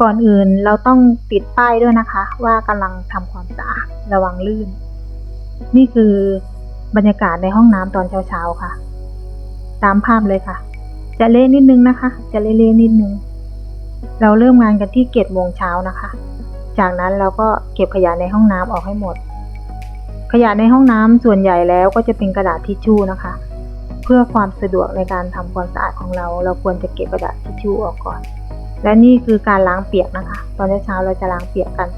ก่อนอื่นเราต้องติดป้ายด้วยนะคะ ว่ากำลังทำความสะอาดระวังลื่น นี่คือบรรยากาศในห้องน้ำตอนเช้าๆค่ะ ตามภาพเลยค่ะ จะเละนิดนึงนะคะ จะเละๆนิดนึง เราเริ่มงานกันที่เจ็ดโมงเช้านะคะ จากนั้นเราก็เก็บขยะในห้องน้ำออกให้หมด ขยะในห้องน้ำส่วนใหญ่แล้วก็จะเป็นกระดาษทิชชู่นะคะ เพื่อความสะดวกในการทำความสะอาดของเรา เราควรจะเก็บกระดาษทิชชู่ออกก่อน และนี่คือการล้างเปียกนะคะ ตอนเช้าเราจะล้างเปียกกัน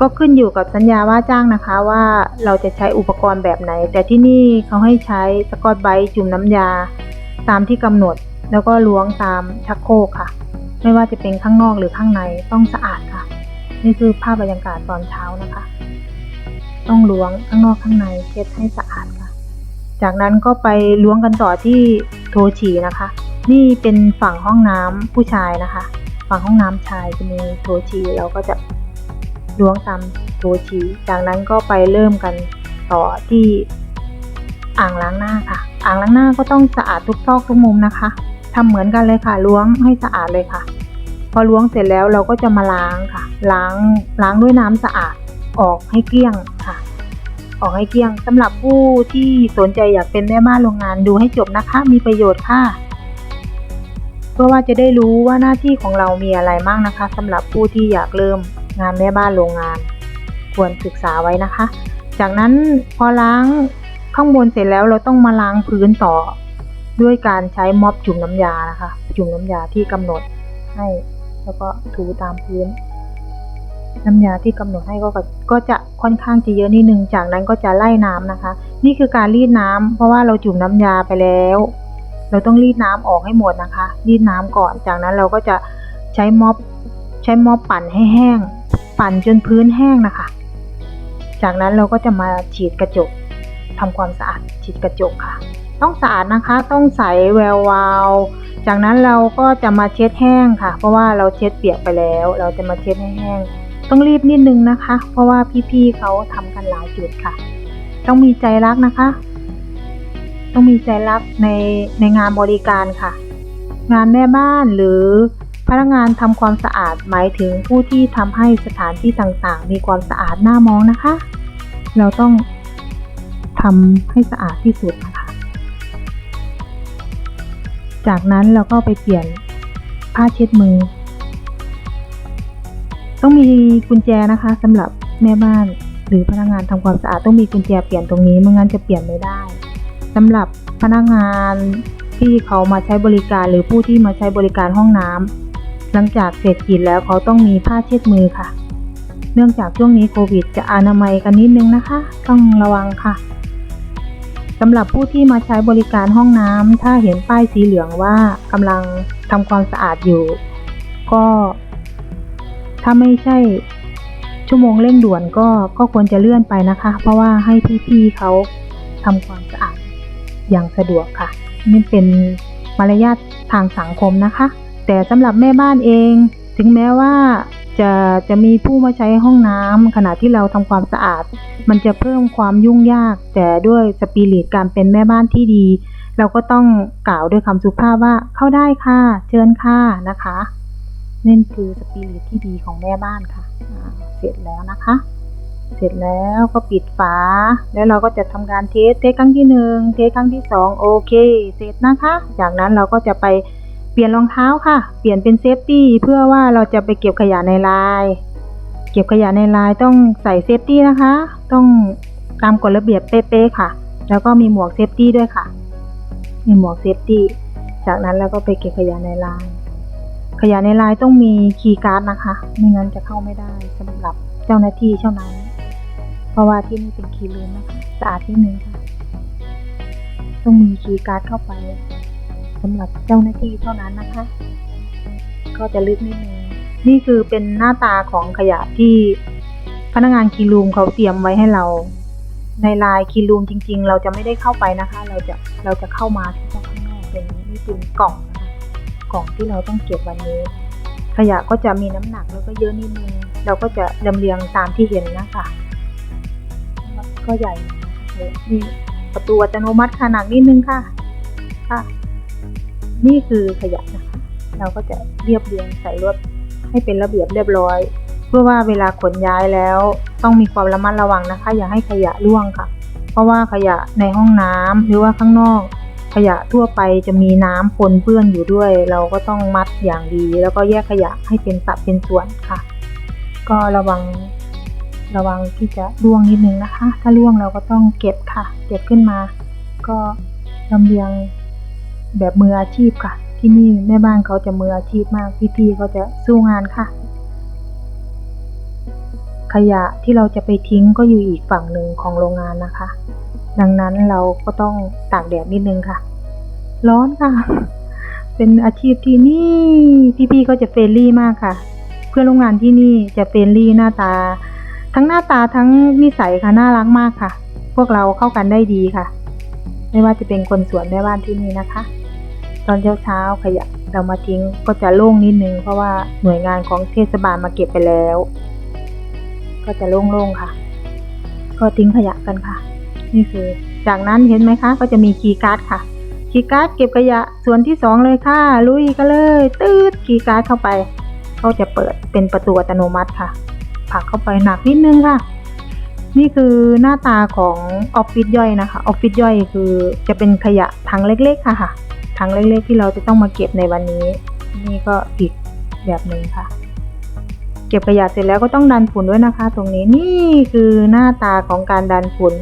ก็ขึ้นอยู่กับสัญญาว่าจ้างนะคะว่าเราจะใช้อุปกรณ์แบบไหน แต่ที่นี่เขาให้ใช้สกอตไบรท์จุ่มน้ำยา ตามที่กำหนด แล้วก็ล้วงตามชักโครกค่ะ ไม่ว่าจะเป็นข้างนอกหรือข้างในต้องสะอาดค่ะ นี่คือภาพบรรยากาศตอนเช้านะคะ ต้องล้วงข้างนอกข้างในเช็ดให้สะอาดค่ะ จากนั้นก็ไปล้วงกันต่อที่โถฉีนะคะ นี่เป็นฝั่งห้องน้ำผู้ชายนะคะ ฝั่งห้องน้ำชายจะมีโถฉี่เราก็จะล้วงตามโถฉี่จากนั้นก็ไปเริ่มกันต่อที่อ่างล้างหน้าค่ะ อ่างล้างหน้าก็ต้องสะอาดทุกซอกทุกมุมนะคะทำเหมือนกันเลยค่ะล้วงให้สะอาดเลยค่ะ พอล้วงเสร็จแล้วเราก็จะมาล้างค่ะ ล้างล้างด้วยน้ำสะอาดออกให้เกลี้ยงค่ะ ออกให้เกลี้ยงสำหรับผู้ที่สนใจอยากเป็นแม่บ้านโรงงานดูให้จบนะคะ มีประโยชน์ค่ะ พื่อว่าจะได้รู้ว่าหน้าที่ของเรามีอะไรบ้างนะคะสำหรับผู้ที่อยากเริ่มงานแม่บ้านโรงงาน ควรศึกษาไว้นะคะ จากนั้นพอล้างข้างบนเสร็จแล้วเราต้องมาล้างพื้นต่อ ด้วยการใช้ม็อบจุ่มน้ำยานะคะ จุ่มน้ำยาที่กำหนดให้ แล้วก็ถูตามพื้น น้ำยาที่กำหนดให้ก็ก็จะค่อนข้างจะเยอะนิดนึงจากนั้นก็จะไล่น้ำนะคะ นี่คือการรีดน้ำเพราะว่าเราจุ่มน้ำยาไปแล้ว เราต้องรีดน้ำออกให้หมดนะคะ รีดน้ำก่อน จากนั้นเราก็จะใช้ม็อบใช้ม็อบปั่นให้แห้ง ปั่นจนพื้นแห้งนะคะ จากนั้นเราก็จะมาฉีดกระจกทำความสะอาดฉีดกระจกค่ะ ต้องสะอาดนะคะ ต้องใสแวววาวจากนั้นเราก็จะมาเช็ดแห้งค่ะ เพราะว่าเราเช็ดเปียกไปแล้ว เราจะมาเช็ดให้แห้ง ต้องรีบนิดนึงนะคะ เพราะว่าพี่ๆเขาทำกันหลายจุดค่ะ ต้องมีใจรักนะคะ ต้องมีใจรักในในงานบริการค่ะ งานแม่บ้านหรือพนักงานทำความสะอาดหมายถึงผู้ที่ทำให้สถานที่ต่างๆ มีความสะอาดน่ามองนะคะ เราต้องทำให้สะอาดที่สุดนะคะ จากนั้นเราก็ไปเปลี่ยนผ้าเช็ดมือ ต้องมีกุญแจนะคะสำหรับแม่บ้านหรือพนักงานทำความสะอาดต้องมีกุญแจเปลี่ยนตรงนี้ไม่งั้นจะเปลี่ยนไม่ได้ สำหรับพนักงานที่เขามาใช้บริการหรือผู้ที่มาใช้บริการห้องน้ำหลังจากเสร็จกิจแล้วเขาต้องมีผ้าเช็ดมือค่ะ เนื่องจากช่วงนี้โควิด จะอนามัยกันนิดนึงนะคะ ต้องระวังค่ะสำหรับผู้ที่มาใช้บริการห้องน้ำถ้าเห็นป้ายสีเหลืองว่ากำลังทำความสะอาดอยู่ ก็ ถ้าไม่ใช่ ชั่วโมงเร่งด่วนก็ก็ควรจะเลื่อนไปนะคะ เพราะว่าให้พี่ๆเขาทำความสะอาด อย่างสะดวกค่ะ นี่เป็นมารยาททางสังคมนะคะ แต่สำหรับแม่บ้านเอง ถึงแม้ว่าจะจะมีผู้มาใช้ห้องน้ำขณะที่เราทำความสะอาด มันจะเพิ่มความยุ่งยาก แต่ด้วยสปิริตการเป็นแม่บ้านที่ดี เราก็ต้องกล่าวด้วยคำสุภาพว่าเข้าได้ค่ะ เชิญค่ะนะคะนั่นคือสปิริตที่ดีของแม่บ้านค่ะเสร็จแล้วนะคะ เสร็จแล้วก็ปิดฝา แล้วเราก็จะทำการเทสเทสครั้งที่หนึ่งเทสครั้งที่สองโอเค เสร็จนะคะ จากนั้นเราก็จะไปเปลี่ยนรองเท้าค่ะ เปลี่ยนเป็นเซฟตี้เพื่อว่าเราจะไปเก็บขยะในลาย เก็บขยะในลายต้องใส่เซฟตี้นะคะ ต้องตามกฎระเบียบเป๊ะๆค่ะ แล้วก็มีหมวกเซฟตี้ด้วยค่ะ มีหมวกเซฟตี้ จากนั้นเราก็ไปเก็บขยะในลาย ขยะในลายต้องมีคีย์การ์ดนะคะ ไม่งั้นจะเข้าไม่ได้สำหรับเจ้าหน้าที่เท่านั้น ราะว่าที่นี่เป็นคีย์รูมนะคะสะอาดที่นึงค่ะ ต้องมีคีย์การ์ดเข้าไปสำหรับเจ้าหน้าที่เท่านั้นนะคะ ก็จะลึกนิดนึงนี่คือเป็นหน้าตาของขยะที่พนักงานคีย์รูมเขาเตรียมไว้ให้เรา ในลายคีย์รูมจริง ๆ เราจะไม่ได้เข้าไปนะคะ เราจะเราจะเข้ามาที่ข้างนอกเป็นนี่เป็นกล่องนะคะกล่องที่เราต้องเก็บวันนี้ ขยะก็จะมีน้ำหนักแล้วก็เยอะนิดนึงเราก็จะลำเลียงตามที่เห็นนะคะ ก็ใหญ่นี่ประตูอัตโนมัติขนาดนิดนึงค่ะ ค่ะ นี่คือขยะนะคะ เราก็จะเรียบเรียงใส่รถให้เป็นระเบียบเรียบร้อย เพื่อว่าเวลาขนย้ายแล้วต้องมีความระมัดระวังนะคะ อย่าให้ขยะร่วงค่ะ เพราะว่าขยะในห้องน้ำหรือว่าข้างนอก ขยะทั่วไปจะมีน้ำปนเปื้อนอยู่ด้วย เราก็ต้องมัดอย่างดี แล้วก็แยกขยะให้เป็นสัดเป็นส่วนค่ะ ก็ระวัง ระวังที่จะร่วงนิดนึงนะคะ ถ้าร่วงเราก็ต้องเก็บค่ะ เก็บขึ้นมา ก็ลำเลียงแบบมืออาชีพค่ะ ที่นี่แม่บ้านเขาจะมืออาชีพมาก พี่ๆเขาจะสู้งานค่ะ ขยะที่เราจะไปทิ้งก็อยู่อีกฝั่งหนึ่งของโรงงานนะคะ ดังนั้นเราก็ต้องตากแดดนิดนึงค่ะ ร้อนค่ะ เป็นอาชีพที่นี่พี่ๆก็จะเฟรนลี่มากค่ะ เพื่อนร่วมงานที่นี่จะเฟรนลี่หน้าตา ทั้งหน้าตาทั้งนิสัยค่ะน่ารักมากค่ะ พวกเราเข้ากันได้ดีค่ะ ไม่ว่าจะเป็นคนสวนแม่บ้านที่นี่นะคะ ตอนเช้าเช้าๆขยะเรามาทิ้งก็จะโล่งนิดนึง เพราะว่าหน่วยงานของเทศบาลมาเก็บไปแล้ว ก็จะโล่งๆค่ะ ก็ทิ้งขยะกันค่ะ นี่คือ จากนั้นเห็นไหมคะ ก็จะมีคีย์การ์ดค่ะคีย์การ์ดเก็บขยะส่วนที่สองเลยค่ะลุยกันเลย ตืดคีย์การ์ดเข้าไป ก็จะเปิดเป็นประตูอัตโนมัติค่ะ ผักเข้าไปหนักนิดนึงค่ะ นี่คือหน้าตาของออฟฟิศย่อยนะคะออฟฟิศย่อยคือจะเป็นขยะถังเล็กๆค่ะค่ะถังเล็กๆที่เราจะต้องมาเก็บในวันนี้ นี่ก็อีกแบบหนึ่งค่ะ เก็บขยะเสร็จแล้วก็ต้องดันฝุ่นด้วยนะคะ ตรงนี้นี่คือหน้าตาของการดันฝุ่น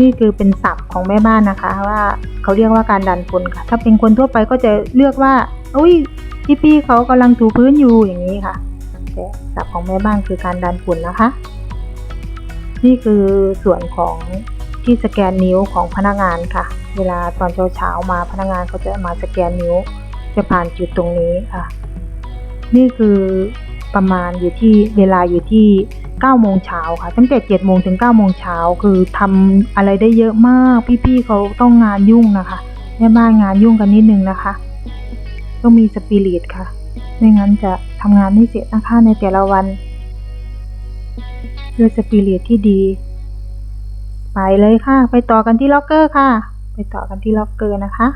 นี่คือเป็นศัพท์ของแม่บ้านนะคะ ว่าเขาเรียกว่าการดันฝุ่นค่ะ ถ้าเป็นคนทั่วไปก็จะเลือกว่าอุ้ยพี่พี่ๆเขากำลังถูพื้นอยู่อย่างนี้ค่ะ ศัพท์ของแม่บ้านคือการดันฝุ่นนะคะ นี่คือส่วนของที่สแกนนิ้วของพนักงานค่ะ เวลาตอนเช้าๆมาพนักงานเขาจะมาสแกนนิ้ว จะผ่านจุดตรงนี้ค่ะ นี่คือประมาณอยู่ที่เวลาอยู่ที่9โมงเช้าค่ะ ตั้งแต่7โมงถึง9โมงเช้าคือทำอะไรได้เยอะมาก พี่ๆเขาต้องงานยุ่งนะคะแม่บ้านงานยุ่งกันนิดนึงนะคะ ต้องมีสปิริตค่ะ ไม่งั้นจะ ทำงานไม่เสร็จนะคะในแต่ละวันด้วยสปิริตที่ดี ไปเลยค่ะ ไปต่อกันที่ล็อกเกอร์ค่ะ ไปต่อกันที่ล็อกเกอร์นะคะ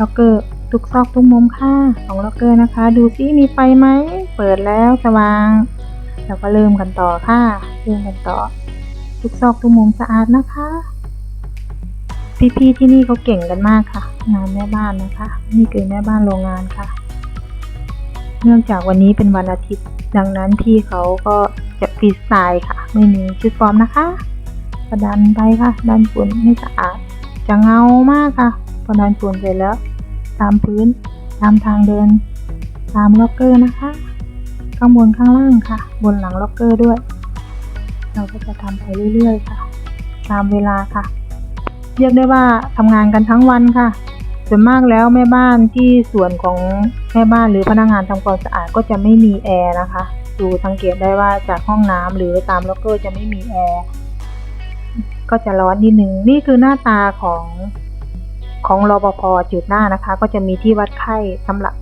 ล็อกเกอร์ทุกซอกทุกมุมค่ะของล็อกเกอร์นะคะ ดูซิมีไฟไหมเปิดแล้วสว่างเราก็เริ่มกันต่อค่ะเริ่มกันต่อ ทุกซอกทุกมุมสะอาดนะคะ พี่ๆที่นี่เขาเก่งกันมากค่ะ งานแม่บ้านนะคะ นี่คือแม่บ้านโรงงานค่ะ เนื่องจากวันนี้เป็นวันอาทิตย์ ดังนั้นพี่เขาก็จะฟรีสไตล์ค่ะ ไม่มีชุดฟอร์มนะคะก็ดันไปค่ะดันฝุ่นให้สะอาด จะเงามากค่ะพอดันฝุ่นเสร็จแล้ว ตามพื้น ตามทางเดิน ตามล็อกเกอร์นะคะ ข้างบนข้างล่างค่ะ บนหลังล็อกเกอร์ด้วย เราก็จะทำไปเรื่อยๆค่ะ ตามเวลาค่ะ เรียกได้ว่าทำงานกันทั้งวันค่ะ ส่วนมากแล้วแม่บ้านที่ส่วนของแม่บ้านหรือพนักงานทำความสะอาดก็จะไม่มีแอร์นะคะดูสังเกตได้ว่าจากห้องน้ำหรือตามล็อกเกอร์จะไม่มีแอร์ก็จะร้อนนิดนึงนี่คือหน้าตาของของรอปภจุดหน้านะคะ ก็จะมีที่วัดไข้สำหรับ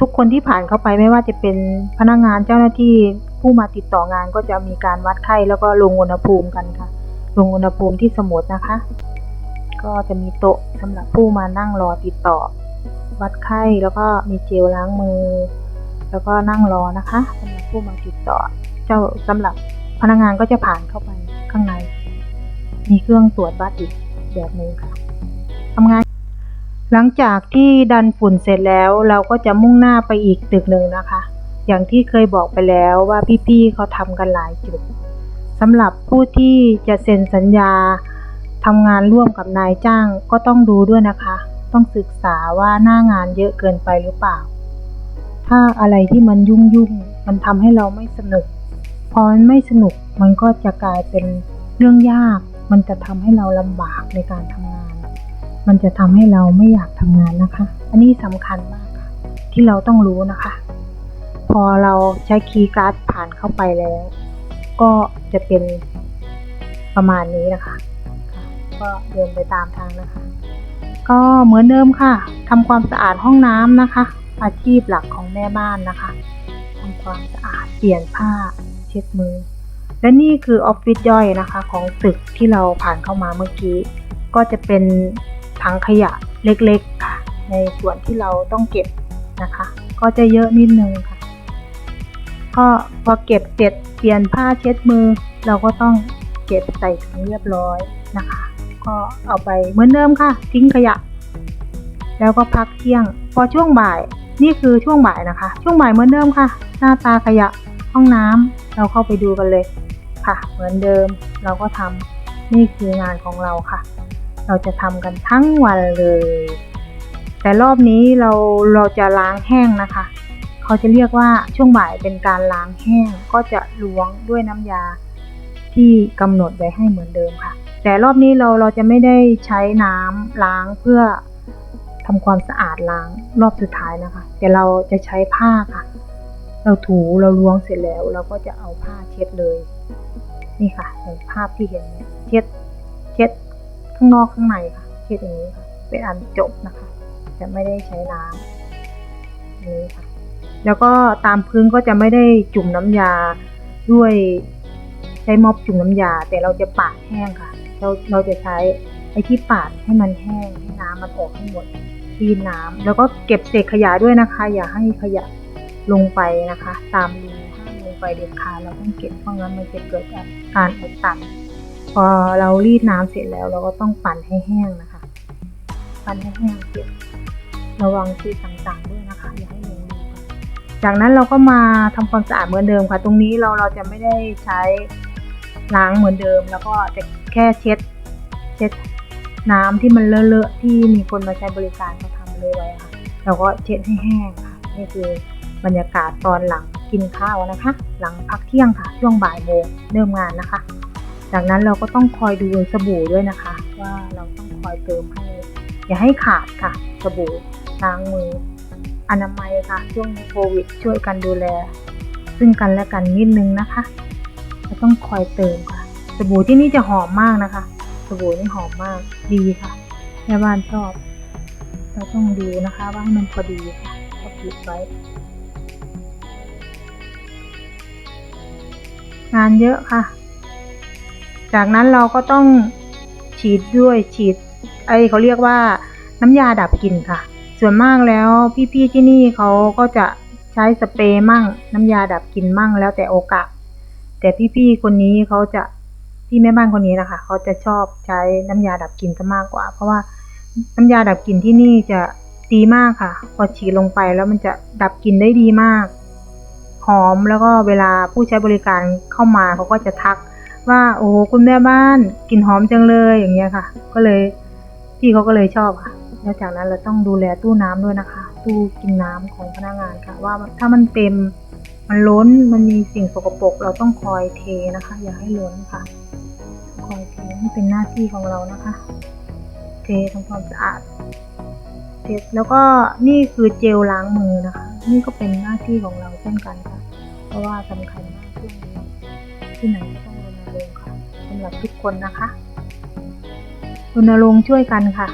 ทุกคนที่ผ่านเข้าไปไม่ว่าจะเป็นพนักงานเจ้าหน้าที่ผู้มาติดต่องานก็จะมีการวัดไข้แล้วก็ลงอุณหภูมิกันค่ะ ลงอุณหภูมิที่สมุดนะคะ ก็จะมีโต๊ะสำหรับผู้มานั่งรอติดต่อ วัดไข้แล้วก็มีเจลล้างมือ แล้วก็นั่งรอนะคะสำหรับผู้มาติดต่อ เจ้าสำหรับพนักงานก็จะผ่านเข้าไปข้างใน มีเครื่องตรวจวัดอีกแบบหนึงค่ะทำงานหลังจากที่ดันฝุ่นเสร็จแล้วเราก็จะมุ่งหน้าไปอีกตึกหนึ่งนะคะ อย่างที่เคยบอกไปแล้วว่าพี่ๆเขาทำกันหลายจุดสำหรับผู้ที่จะเซ็นสัญญา ทำงานร่วมกับนายจ้างก็ต้องดูด้วยนะคะ ต้องศึกษาว่าหน้างานเยอะเกินไปหรือเปล่า ถ้าอะไรที่มันยุ่งยุ่งมันทำให้เราไม่สนุก พอมันไม่สนุกมันก็จะกลายเป็นเรื่องยาก มันจะทำให้เราลำบากในการทำงาน มันจะทำให้เราไม่อยากทำงานนะคะ อันนี้สำคัญมากค่ะ ที่เราต้องรู้นะคะ พอเราใช้คีย์การ์ดผ่านเข้าไปแล้ว ก็จะเป็นประมาณนี้นะคะ ก็เดินไปตามทางนะคะ ก็เหมือนเดิมค่ะทำความสะอาดห้องน้ำนะคะ อาชีพหลักของแม่บ้านนะคะทำความสะอาดเปลี่ยนผ้าเช็ดมือ และนี่คือออฟฟิศย่อยนะคะ ของตึกที่เราผ่านเข้ามาเมื่อกี้ ก็จะเป็นถังขยะเล็กๆค่ะ ในส่วนที่เราต้องเก็บนะคะ ก็จะเยอะนิดนึงค่ะ ก็พอเก็บเสร็จเปลี่ยนผ้าเช็ดมือ เราก็ต้องเก็บใส่ถุงเรียบร้อยนะคะ ก็เอาไปเหมือนเดิมค่ะ ทิ้งขยะ แล้วก็พักเที่ยง พอช่วงบ่ายนี่คือช่วงบ่ายนะคะ ช่วงบ่ายเหมือนเดิมค่ะ หน้าตาขยะห้องน้ำเราเข้าไปดูกันเลยค่ะ เหมือนเดิมเราก็ทำนี่คืองานของเราค่ะ เราจะทำกันทั้งวันเลย แต่รอบนี้เราเราจะล้างแห้งนะคะ เขาจะเรียกว่าช่วงบ่ายเป็นการล้างแห้งก็จะล้วงด้วยน้ำยาที่กำหนดไว้ให้เหมือนเดิมค่ะ แต่รอบนี้เราเราจะไม่ได้ใช้น้ำล้างเพื่อทำความสะอาดล้างรอบสุดท้ายนะคะ แต่เราจะใช้ผ้าค่ะ เราถูเราล้วงเสร็จแล้วเราก็จะเอาผ้าเช็ดเลย นี่ค่ะในภาพที่เห็นเนี่ยเช็ดเช็ดข้างนอกข้างในค่ะ เช็ดอย่างนี้ค่ะ เป็นอันจบนะคะ จะไม่ได้ใช้น้ำนี้ค่ะ แล้วก็ตามพื้นก็จะไม่ได้จุ่มน้ำยาด้วยใช้ม็อบจุ่มน้ำยา แต่เราจะปาดแห้งค่ะ เราเราจะใช้ไอ้ที่ปาดให้มันแห้งให้น้ำมันออกให้หมดรีดน้ำแล้วก็เก็บเศษขยะด้วยนะคะ อย่าให้ขยะลงไปนะคะ ตามรูห้ามลงไปเด็ดขาดเราต้องเก็บเพราะงั้นมันจะเกิดการอุดตันพอเรารีดน้ำเสร็จแล้ว เราก็ต้องปั่นให้แห้งนะคะ ปั่นให้แห้งเสร็จระวังที่ต่างๆด้วยนะคะ อย่าให้ลงรูจากนั้นเราก็มาทำความสะอาดเหมือนเดิมค่ะ ตรงนี้เราเราจะไม่ได้ใช้ล้างเหมือนเดิมแล้วก็จะ แค่เช็ด เช็ดน้ำที่มันเลอะๆที่มีคนมาใช้บริการเขาทำเลยไว้ค่ะ เราก็เช็ดให้แห้งค่ะนี่คือบรรยากาศตอนหลังกินข้าวนะคะ หลังพักเที่ยงค่ะ ช่วงบ่ายโมงเริ่มงานนะคะ จากนั้นเราก็ต้องคอยดูสบู่ด้วยนะคะ ว่าเราต้องคอยเติมให้อย่าให้ขาดค่ะ สบู่ล้างมือ อนามัยค่ะ ช่วงโควิด ช่วยกันดูแล ซึ่งกันและกันนิดนึงนะคะเราต้องคอยเติมค่ะ สบู่ที่นี่จะหอมมากนะคะ สบู่นี่หอมมากดีค่ะแม่บ้านชอบ เราต้องดูนะคะว่าให้มันพอดีค่ะก็ปิดไว้ งานเยอะค่ะ จากนั้นเราก็ต้องฉีดด้วยฉีด ไอเขาเรียกว่าน้ำยาดับกลิ่นค่ะ ส่วนมากแล้วพี่ๆที่นี่เขาก็จะใช้สเปรย์มั่ง น้ำยาดับกลิ่นมั่งแล้วแต่โอกาส แต่พี่ๆคนนี้เขาจะ พี่แม่บ้านคนนี้นะคะเขาจะชอบใช้น้ำยาดับกลิ่นซะมากกว่า เพราะว่าน้ำยาดับกลิ่นที่นี่จะดีมากค่ะ พอฉีดลงไปแล้วมันจะดับกลิ่นได้ดีมาก หอมแล้วก็เวลาผู้ใช้บริการเข้ามาเขาก็จะทักว่าโอ้โหคุณแม่บ้านกลิ่นหอมจังเลยอย่างเงี้ยค่ะ ก็เลยพี่เขาก็เลยชอบค่ะแล้วจากนั้นเราต้องดูแลตู้น้ำด้วยนะคะ ตู้กินน้ำของพนักงานค่ะ ว่าถ้ามันเต็มมันล้นมันมีสิ่งสกปรกเราต้องคอยเทนะคะ อย่าให้ล้นค่ะ ให้เป็นหน้าที่ของเรานะคะ เททำความสะอาดเสร็จแล้วก็นี่คือเจลล้างมือนะคะ นี่ก็เป็นหน้าที่ของเราเช่นกันค่ะ เพราะว่าสำคัญมากช่วงนี้ที่ไหนต้องรณรงค์ค่ะสำหรับทุกคนนะคะรณรงค์ช่วยกันค่ะ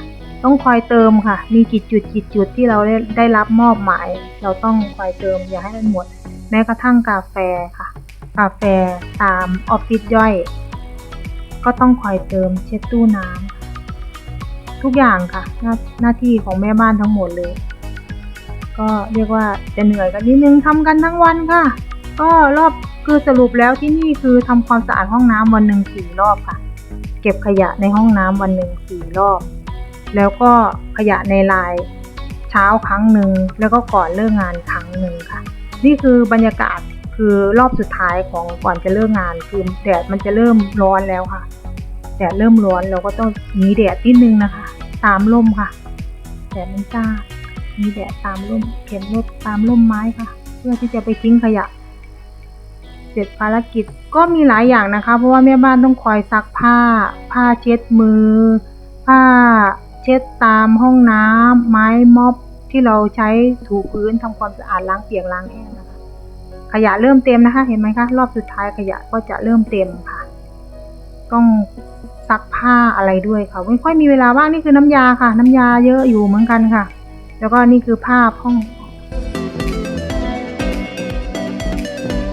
ต้องคอยเติมค่ะ มีกี่จุดกี่จุดที่เราได้ได้รับมอบหมาย เราต้องคอยเติมอย่าให้มันหมด แม้กระทั่งกาแฟค่ะ กาแฟตามออฟฟิศย่อย ก็ต้องคอยเติมเช็ดตู้น้ำทุกอย่างค่ะหน้าหน้าที่ของแม่บ้านทั้งหมดเลย ก็เรียกว่าจะเหนื่อยกันนิดนึงทำกันทั้งวันค่ะ ก็รอบคือสรุปแล้วที่นี่คือทำความสะอาดห้องน้ำวันหนึ่งสี่รอบค่ะ เก็บขยะในห้องน้ำวันหนึ่งสี่รอบ แล้วก็ขยะในลายเช้าครั้งหนึ่งแล้วก็ก่อนเลิกงานครั้งหนึ่งค่ะ นี่คือบรรยากาศ คือรอบสุดท้ายของก่อนจะเลิกงานคือแดดมันจะเริ่มร้อนแล้วค่ะ แดดเริ่มร้อนเราก็ต้องหนีแดดนิดนึงนะคะ ตามร่มค่ะแดดมันจ้ามีแดดตามร่มเข็นรถตามร่มไม้ค่ะ เพื่อที่จะไปทิ้งขยะ เสร็จภารกิจก็มีหลายอย่างนะคะ เพราะว่าแม่บ้านต้องคอยซักผ้า ผ้าเช็ดมือ ผ้าเช็ดตามห้องน้ำไม้ม็อบที่เราใช้ถูพื้นทำความสะอาดล้างเปียกล้างแห้ง ขยะเริ่มเต็มนะคะ เห็นไหมคะรอบสุดท้ายขยะก็จะเริ่มเต็มค่ะ ต้องซักผ้าอะไรด้วยค่ะ ไม่ค่อยมีเวลาว่างนี่คือน้ำยาค่ะ น้ำยาเยอะอยู่เหมือนกันค่ะ แล้วก็นี่คือภาพห้อง